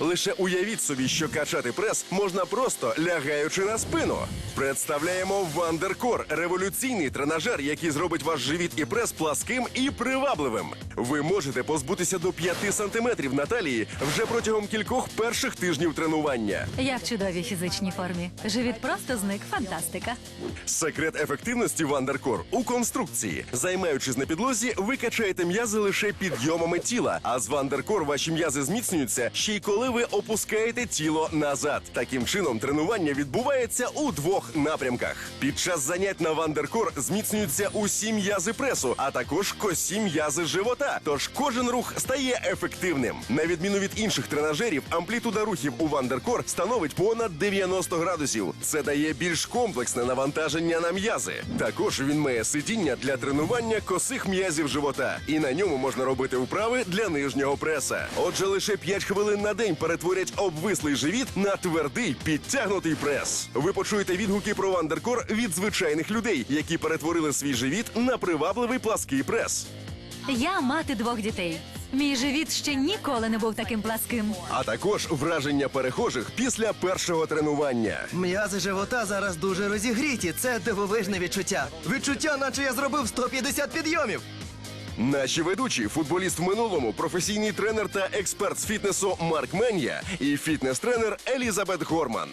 Лише уявіть собі, що качати прес можна просто лягаючи на спину. Представляємо Вандеркор революційний тренажер, який зробить ваш живіт і прес пласким і привабливим. Ви можете позбутися до 5 сантиметрів на талії вже протягом кількох перших тижнів тренування. Я в чудовій фізичній формі. Живіт просто зник. Фантастика. Секрет ефективності Вандеркор у конструкції. Займаючись на підлозі, ви качаєте м'язи лише підйомами тіла. А з Вандеркор ваші м'язи зміцнюються ще й коли ви опускаєте тіло назад. Таким чином, тренування відбувається у двох напрямках. Під час занять на Вандеркор зміцнюються усі м'язи пресу, а також косі м'язи живота. Тож кожен рух стає ефективним. На відміну від інших тренажерів, амплітуда рухів у Вандеркор становить понад 90 градусів. Це дає більш комплексне навантаження на м'язи. Також він має сидіння для тренування косих м'язів живота, і на ньому можна робити вправи для нижнього преса. Отже, лише 5 хвилин на день перетворять обвислий живіт на твердий підтягнутий прес. Ви почуєте відгуки про Вандеркор від звичайних людей, які перетворили свій живіт на привабливий плаский прес. Я мати двох дітей. Мій живіт ще ніколи не був таким пласким. А також враження перехожих після першого тренування. М'язи живота зараз дуже розігріті. Це дивовижне відчуття. Відчуття, наче я зробив 150 підйомів. Наші ведучі, футболіст в минулому, професійний тренер та експерт з фітнесу Марк Мен'я і фітнес-тренер Елізабет Горман.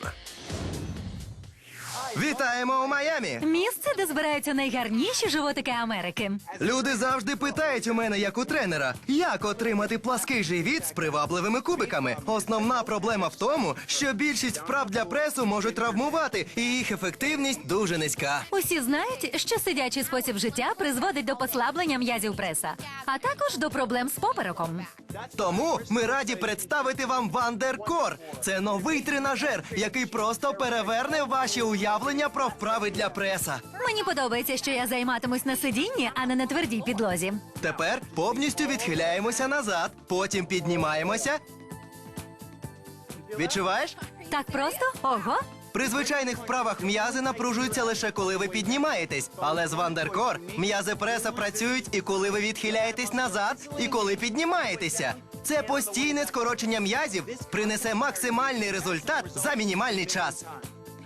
Вітаємо у Майамі! Місце, де збираються найгарніші животики Америки. Люди завжди питають у мене, як у тренера, як отримати плаский живіт з привабливими кубиками. Основна проблема в тому, що більшість вправ для пресу можуть травмувати, і їх ефективність дуже низька. Усі знають, що сидячий спосіб життя призводить до послаблення м'язів преса, а також до проблем з попереком. Тому ми раді представити вам Вандеркор. Це новий тренажер, який просто переверне ваші уявлення про вправи для преса. Мені подобається, що я займатимусь на сидінні, а не на твердій підлозі. Тепер повністю відхиляємося назад, потім піднімаємося. Відчуваєш? Так просто? Ого! При звичайних вправах м'язи напружуються лише коли ви піднімаєтесь. Але з Вандеркор м'язи преса працюють і коли ви відхиляєтесь назад, і коли піднімаєтеся. Це постійне скорочення м'язів принесе максимальний результат за мінімальний час.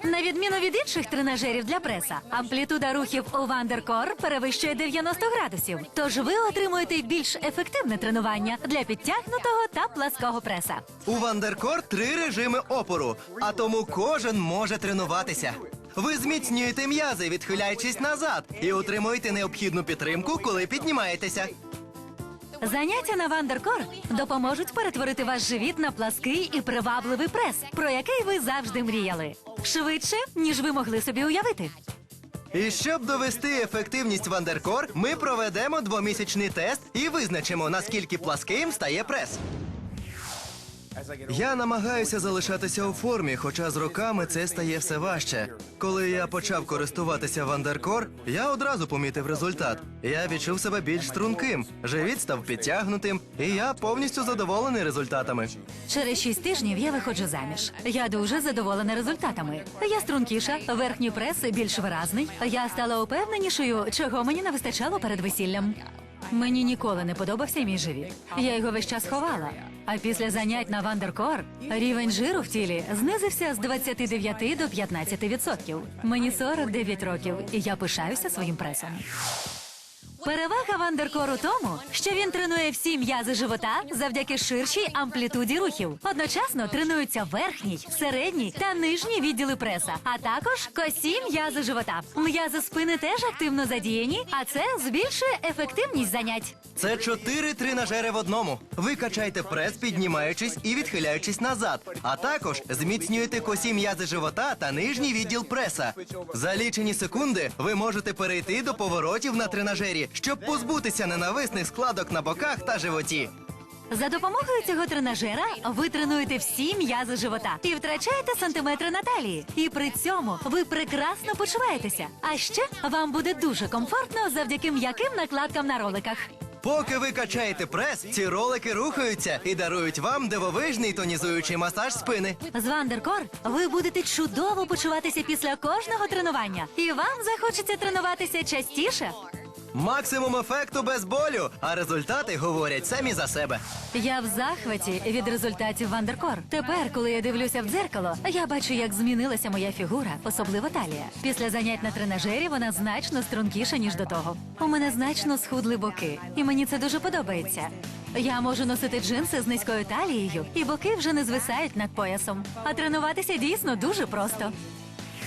На відміну від інших тренажерів для преса, амплітуда рухів у Вандеркор перевищує 90 градусів. Тож ви отримуєте більш ефективне тренування для підтягнутого та плаского преса. У Вандеркор три режими опору, а тому кожен може тренуватися. Ви зміцнюєте м'язи, відхиляючись назад, і отримуєте необхідну підтримку, коли піднімаєтеся. Заняття на Вандеркор допоможуть перетворити ваш живіт на плаский і привабливий прес, про який ви завжди мріяли. Швидше, ніж ви могли собі уявити. І щоб довести ефективність Вандеркор, ми проведемо двомісячний тест і визначимо, наскільки пласким стає прес. Я намагаюся залишатися у формі, хоча з роками це стає все важче. Коли я почав користуватися Вандеркор, я одразу помітив результат. Я відчув себе більш струнким, живіт став підтягнутим, і я повністю задоволений результатами. Через шість тижнів я виходжу заміж. Я дуже задоволена результатами. Я стрункіша, верхній прес більш виразний. Я стала упевненішою, чого мені не вистачало перед весіллям. Мені ніколи не подобався мій живіт. Я його весь час ховала. А після занять на Вандеркор рівень жиру в тілі знизився з 29 до 15 відсотків. Мені 49 років, і я пишаюся своїм пресом. Перевага Вандеркор у тому, що він тренує всі м'язи живота завдяки ширшій амплітуді рухів. Одночасно тренуються верхній, середній та нижній відділи преса, а також косі м'язи живота. М'язи спини теж активно задіяні, а це збільшує ефективність занять. Це чотири тренажери в одному. Ви качаєте прес, піднімаючись і відхиляючись назад, а також зміцнюєте косі м'язи живота та нижній відділ преса. За лічені секунди ви можете перейти до поворотів на тренажері, щоб позбутися ненависних складок на боках та животі. За допомогою цього тренажера ви тренуєте всі м'язи живота і втрачаєте сантиметри на талії. І при цьому ви прекрасно почуваєтеся. А ще вам буде дуже комфортно завдяки м'яким накладкам на роликах. Поки ви качаєте прес, ці ролики рухаються і дарують вам дивовижний тонізуючий масаж спини. З Вандеркор ви будете чудово почуватися після кожного тренування, і вам захочеться тренуватися частіше. Максимум ефекту без болю, а результати говорять самі за себе. Я в захваті від результатів Вандеркор. Тепер, коли я дивлюся в дзеркало, я бачу, як змінилася моя фігура, особливо талія. Після занять на тренажері вона значно стрункіша, ніж до того. У мене значно схудли боки, і мені це дуже подобається. Я можу носити джинси з низькою талією, і боки вже не звисають над поясом. А тренуватися дійсно дуже просто.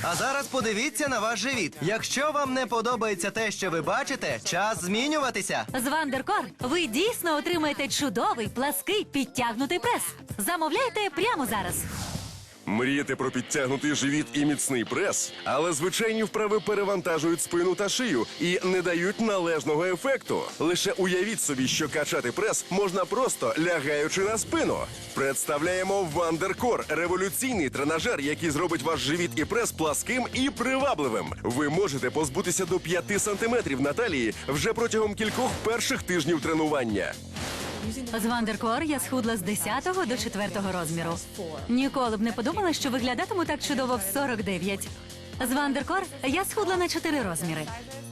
А зараз подивіться на ваш живіт. Якщо вам не подобається те, що ви бачите, час змінюватися. З Вандеркор ви дійсно отримаєте чудовий, плаский, підтягнутий прес. Замовляйте прямо зараз. Мрієте про підтягнутий живіт і міцний прес, але звичайні вправи перевантажують спину та шию і не дають належного ефекту. Лише уявіть собі, що качати прес можна просто лягаючи на спину. Представляємо Вандеркор революційний тренажер, який зробить ваш живіт і прес пласким і привабливим. Ви можете позбутися до 5 сантиметрів на талії вже протягом кількох перших тижнів тренування. З Вандеркор я схудла з 10 до 4 розміру. Ніколи б не подумала, що виглядатиму так чудово в 49. З Вандеркор я схудла на 4 розміри.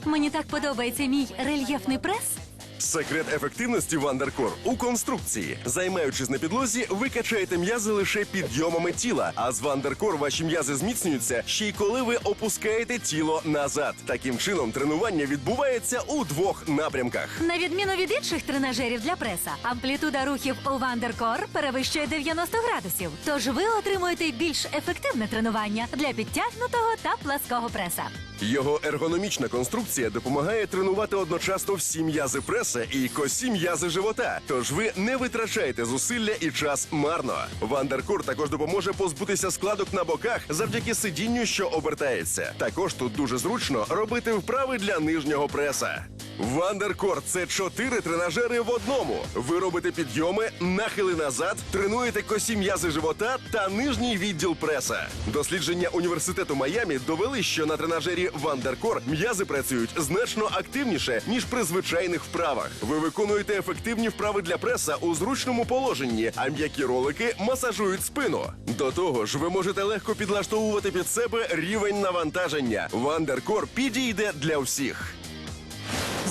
Мені так подобається мій рельєфний прес. Секрет ефективності Вандеркор у конструкції. Займаючись на підлозі, ви качаєте м'язи лише підйомами тіла. А з Вандеркор ваші м'язи зміцнюються ще й коли ви опускаєте тіло назад. Таким чином, тренування відбувається у двох напрямках. На відміну від інших тренажерів для преса, амплітуда рухів у Вандеркор перевищує 90 градусів. Тож ви отримуєте більш ефективне тренування для підтягнутого та плаского преса. Його ергономічна конструкція допомагає тренувати одночасно всі м'язи преса і косі м'язи живота. Тож ви не витрачаєте зусилля і час марно. Вандеркор також допоможе позбутися складок на боках завдяки сидінню, що обертається. Також тут дуже зручно робити вправи для нижнього преса. Вандеркор це чотири тренажери в одному. Ви робите підйоми, нахили назад, тренуєте косі м'язи живота та нижній відділ преса. Дослідження університету Майамі довели, що на тренажері Вандеркор м'язи працюють значно активніше ніж при звичайних вправах. Ви виконуєте ефективні вправи для преса у зручному положенні, а м'які ролики масажують спину. До того ж, ви можете легко підлаштовувати під себе рівень навантаження. Вандеркор підійде для всіх.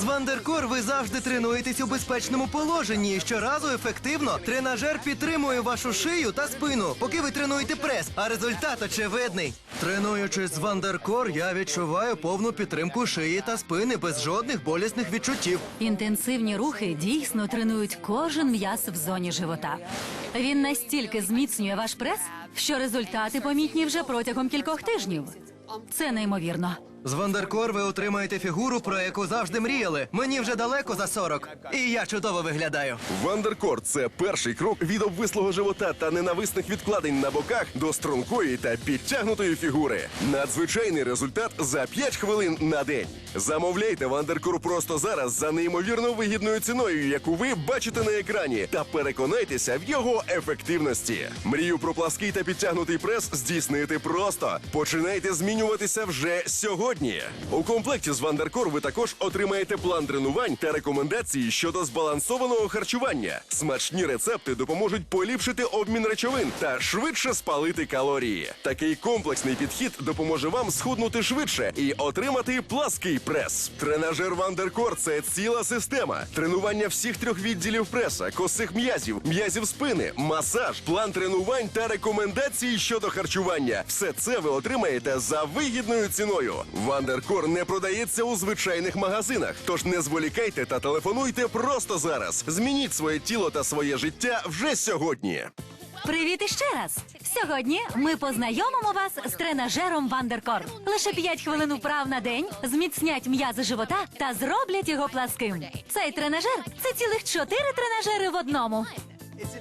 Вандеркор ви завжди тренуєтесь у безпечному положенні. І щоразу ефективно тренажер підтримує вашу шию та спину, поки ви тренуєте прес, а результат очевидний. Тренуючись з Вандеркор, я відчуваю повну підтримку шиї та спини без жодних болісних відчуттів. Інтенсивні рухи дійсно тренують кожен м'яз в зоні живота. Він настільки зміцнює ваш прес, що результати помітні вже протягом кількох тижнів. Це неймовірно. З Вандеркор ви отримаєте фігуру, про яку завжди мріяли. Мені вже далеко за 40, і я чудово виглядаю. Вандеркор це перший крок від обвислого живота та ненависних відкладень на боках до стрункої та підтягнутої фігури. Надзвичайний результат за 5 хвилин на день. Замовляйте Вандеркор просто зараз за неймовірно вигідною ціною, яку ви бачите на екрані, та переконайтеся в його ефективності. Мрію про плаский та підтягнутий прес здійснити просто. Починайте змінюватися вже сьогодні. У комплекті з Вандеркор ви також отримаєте план тренувань та рекомендації щодо збалансованого харчування. Смачні рецепти допоможуть поліпшити обмін речовин та швидше спалити калорії. Такий комплексний підхід допоможе вам схуднути швидше і отримати плаский прес. Тренажер Вандеркор це ціла система. Тренування всіх трьох відділів преса, косих м'язів, м'язів спини, масаж, план тренувань та рекомендації щодо харчування. Все це ви отримаєте за вигідною ціною. Вандеркор не продається у звичайних магазинах. Тож не зволікайте та телефонуйте просто зараз. Змініть своє тіло та своє життя вже сьогодні. Привіт іще раз! Сьогодні ми познайомимо вас з тренажером Вандеркор. Лише 5 хвилин вправ на день зміцнять м'язи живота та зроблять його пласким. Цей тренажер це цілих 4 тренажери в одному.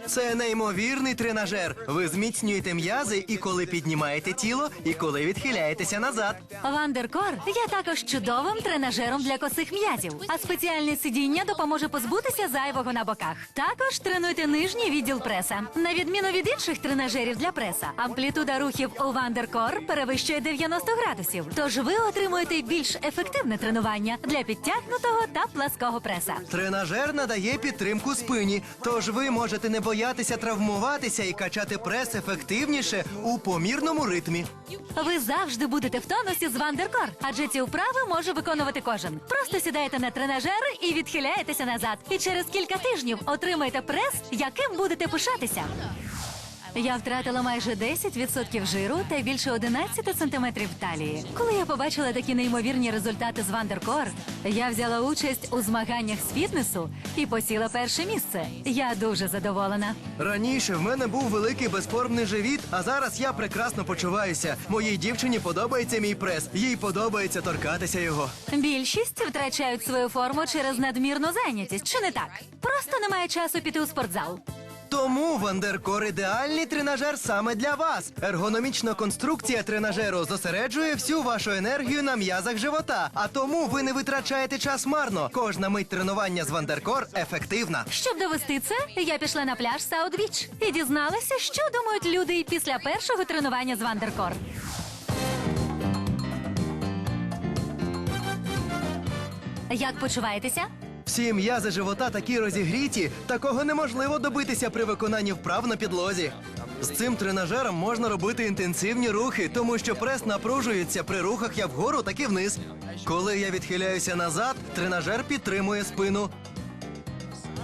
Це неймовірний тренажер. Ви зміцнюєте м'язи і коли піднімаєте тіло, і коли відхиляєтеся назад. Вандеркор є також чудовим тренажером для косих м'язів, а спеціальне сидіння допоможе позбутися зайвого на боках. Також тренуйте нижній відділ преса. На відміну від інших тренажерів для преса, амплітуда рухів у Вандеркор перевищує 90 градусів. Тож ви отримуєте більш ефективне тренування для підтягнутого та плаского преса. Тренажер надає підтримку спині, тож ви можете можете не боятися травмуватися і качати прес ефективніше у помірному ритмі. Ви завжди будете в тонусі з Вандеркор, адже ці вправи може виконувати кожен. Просто сідаєте на тренажер і відхиляєтеся назад. І через кілька тижнів отримаєте прес, яким будете пишатися. Я втратила майже 10% жиру та більше 11 сантиметрів талії. Коли я побачила такі неймовірні результати з Вандеркор, я взяла участь у змаганнях з фітнесу і посіла перше місце. Я дуже задоволена. Раніше в мене був великий безформний живіт, а зараз я прекрасно почуваюся. Моїй дівчині подобається мій прес, їй подобається торкатися його. Більшість втрачають свою форму через надмірну зайнятість, чи не так? Просто немає часу піти у спортзал. Тому Вандеркор ідеальний тренажер саме для вас. Ергономічна конструкція тренажеру зосереджує всю вашу енергію на м'язах живота, а тому ви не витрачаєте час марно. Кожна мить тренування з Вандеркор ефективна. Щоб довести це, я пішла на пляж Саутбіч і дізналася, що думають люди після першого тренування з Вандеркор. Як почуваєтеся? Всі м'язи живота такі розігріті, такого неможливо добитися при виконанні вправ на підлозі. З цим тренажером можна робити інтенсивні рухи, тому що прес напружується при рухах як вгору, так і вниз. Коли я відхиляюся назад, тренажер підтримує спину.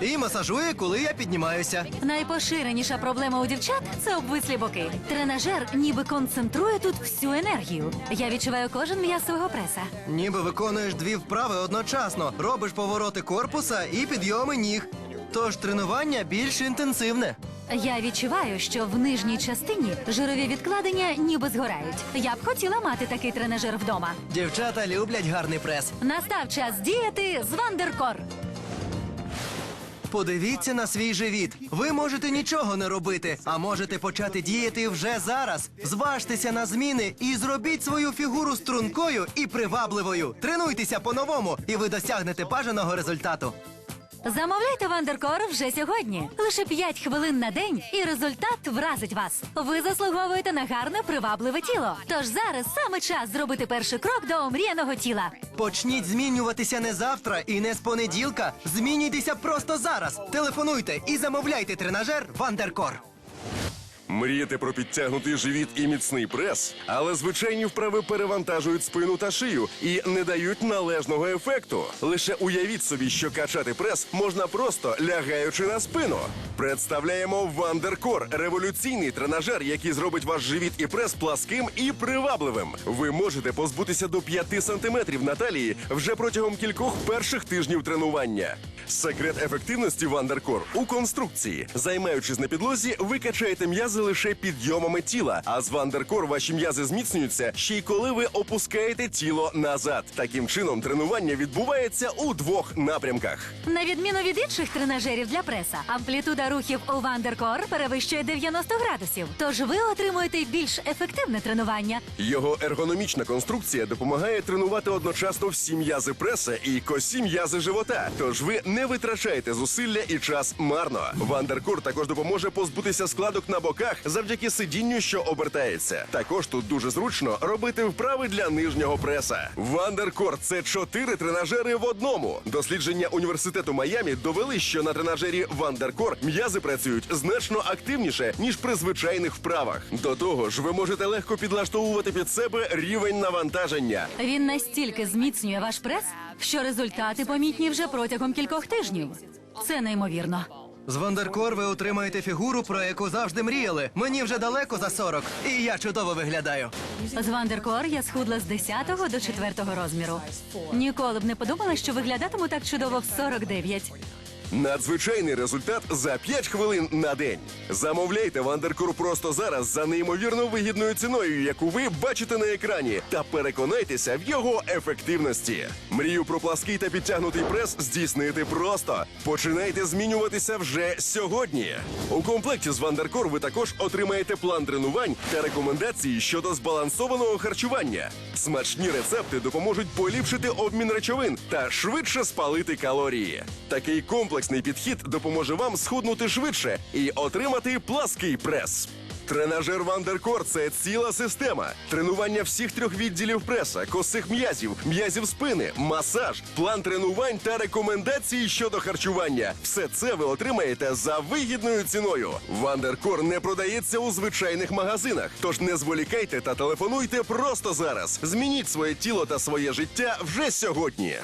І масажує, коли я піднімаюся. Найпоширеніша проблема у дівчат це обвислі боки. Тренажер ніби концентрує тут всю енергію. Я відчуваю кожен м'яз свого преса. Ніби виконуєш дві вправи одночасно, робиш повороти корпуса і підйоми ніг. Тож тренування більш інтенсивне. Я відчуваю, що в нижній частині жирові відкладення ніби згорають. Я б хотіла мати такий тренажер вдома. Дівчата люблять гарний прес. Настав час діяти з Вандеркор. Подивіться на свій живіт. Ви можете нічого не робити, а можете почати діяти вже зараз. Зважтеся на зміни і зробіть свою фігуру стрункою і привабливою. Тренуйтеся по-новому, і ви досягнете бажаного результату. Замовляйте Вандеркор вже сьогодні. Лише 5 хвилин на день, і результат вразить вас. Ви заслуговуєте на гарне привабливе тіло. Тож зараз саме час зробити перший крок до омріяного тіла. Почніть змінюватися не завтра і не з понеділка. Змінюйтеся просто зараз. Телефонуйте і замовляйте тренажер Вандеркор. Мрієте про підтягнутий живіт і міцний прес, але звичайні вправи перевантажують спину та шию і не дають належного ефекту. Лише уявіть собі, що качати прес можна просто лягаючи на спину. Представляємо Вандеркор революційний тренажер, який зробить ваш живіт і прес пласким і привабливим. Ви можете позбутися до 5 сантиметрів на талії вже протягом кількох перших тижнів тренування. Секрет ефективності Вандеркор у конструкції. Займаючись на підлозі, ви качаєте м'язи лише підйомами тіла. А з Вандеркор ваші м'язи зміцнюються ще й коли ви опускаєте тіло назад. Таким чином, тренування відбувається у двох напрямках. На відміну від інших тренажерів для преса, амплітуда рухів у Вандеркор перевищує 90 градусів. Тож ви отримуєте більш ефективне тренування. Його ергономічна конструкція допомагає тренувати одночасно всі м'язи преса і косі м'язи живота. Тож ви не витрачаєте зусилля і час марно. Вандеркор також допоможе позбутися складок на боках завдяки сидінню, що обертається. Також тут дуже зручно робити вправи для нижнього преса. Вандеркор це чотири тренажери в одному. Дослідження університету Майамі довели, що на тренажері Вандеркор м'язи працюють значно активніше ніж при звичайних вправах. До того ж, ви можете легко підлаштовувати під себе рівень навантаження. Він настільки зміцнює ваш прес, що результати помітні вже протягом кількох тижнів. Це неймовірно. З Вандеркор ви отримаєте фігуру, про яку завжди мріяли. Мені вже далеко за 40, і я чудово виглядаю. З Вандеркор я схудла з 10 до 4 розміру. Ніколи б не подумала, що виглядатиму так чудово в 49. Надзвичайний результат за 5 хвилин на день. Замовляйте Вандеркур просто зараз за неймовірно вигідною ціною, яку ви бачите на екрані, та переконайтеся в його ефективності. Мрію про плаский та підтягнутий прес здійснити просто. Починайте змінюватися вже сьогодні. У комплекті з Вандеркор ви також отримаєте план тренувань та рекомендації щодо збалансованого харчування. Смачні рецепти допоможуть поліпшити обмін речовин та швидше спалити калорії. Такий комплексний підхід допоможе вам схуднути швидше і отримати плаский прес. Тренажер Вандеркор це ціла система. Тренування всіх трьох відділів преса, косих м'язів, м'язів спини, масаж, план тренувань та рекомендації щодо харчування. Все це ви отримаєте за вигідною ціною. Вандеркор не продається у звичайних магазинах. Тож не зволікайте та телефонуйте просто зараз. Змініть своє тіло та своє життя вже сьогодні.